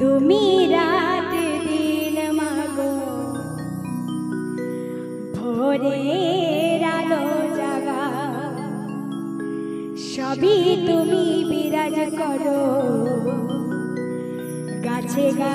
তুমি রাত দিন মাগো। ভোরের আলো জাগা। সবই তুমি বিরাজ করো। গাছে গা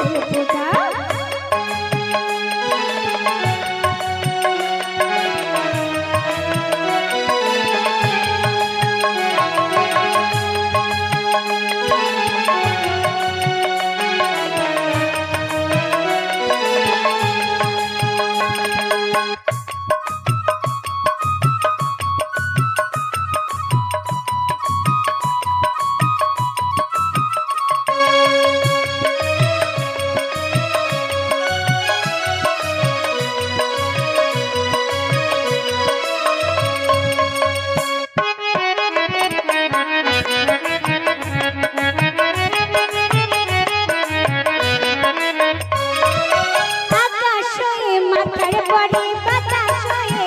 অন্তরে বাতাস হয়ে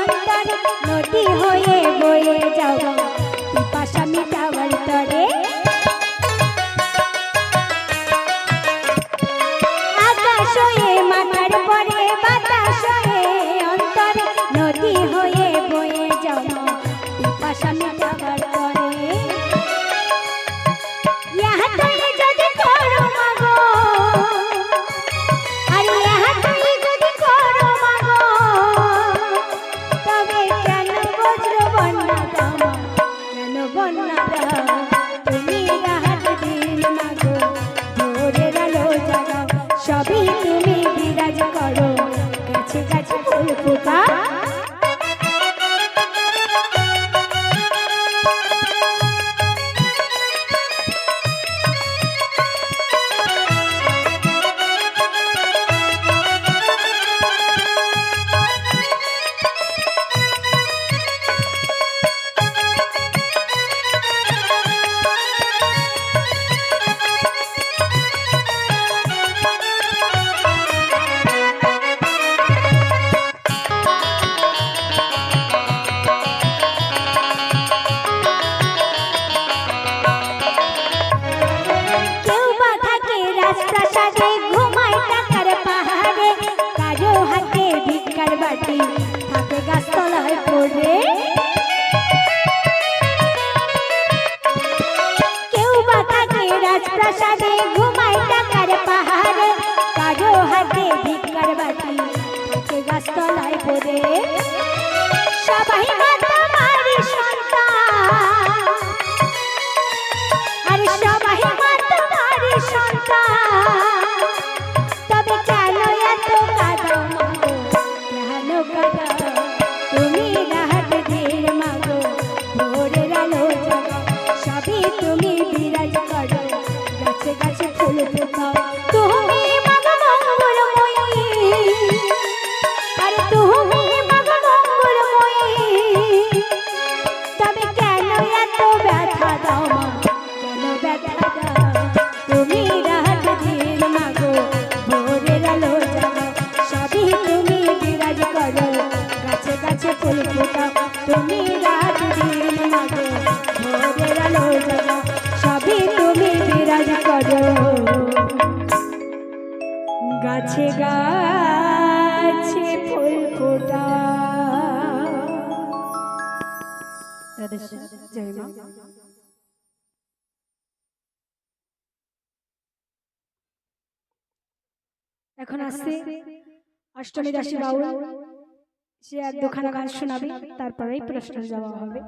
অন্তরে নদী হয়ে বয়ে যাও। গাছতলায় পড়ে। সবাই গাছে গাছে ফুল ফোটা। এখন আসছে অষ্টমী দাসী বাবু সে এক দুখানা গান শোনাবে, তারপরেই প্রশ্ন যাওয়া হবে।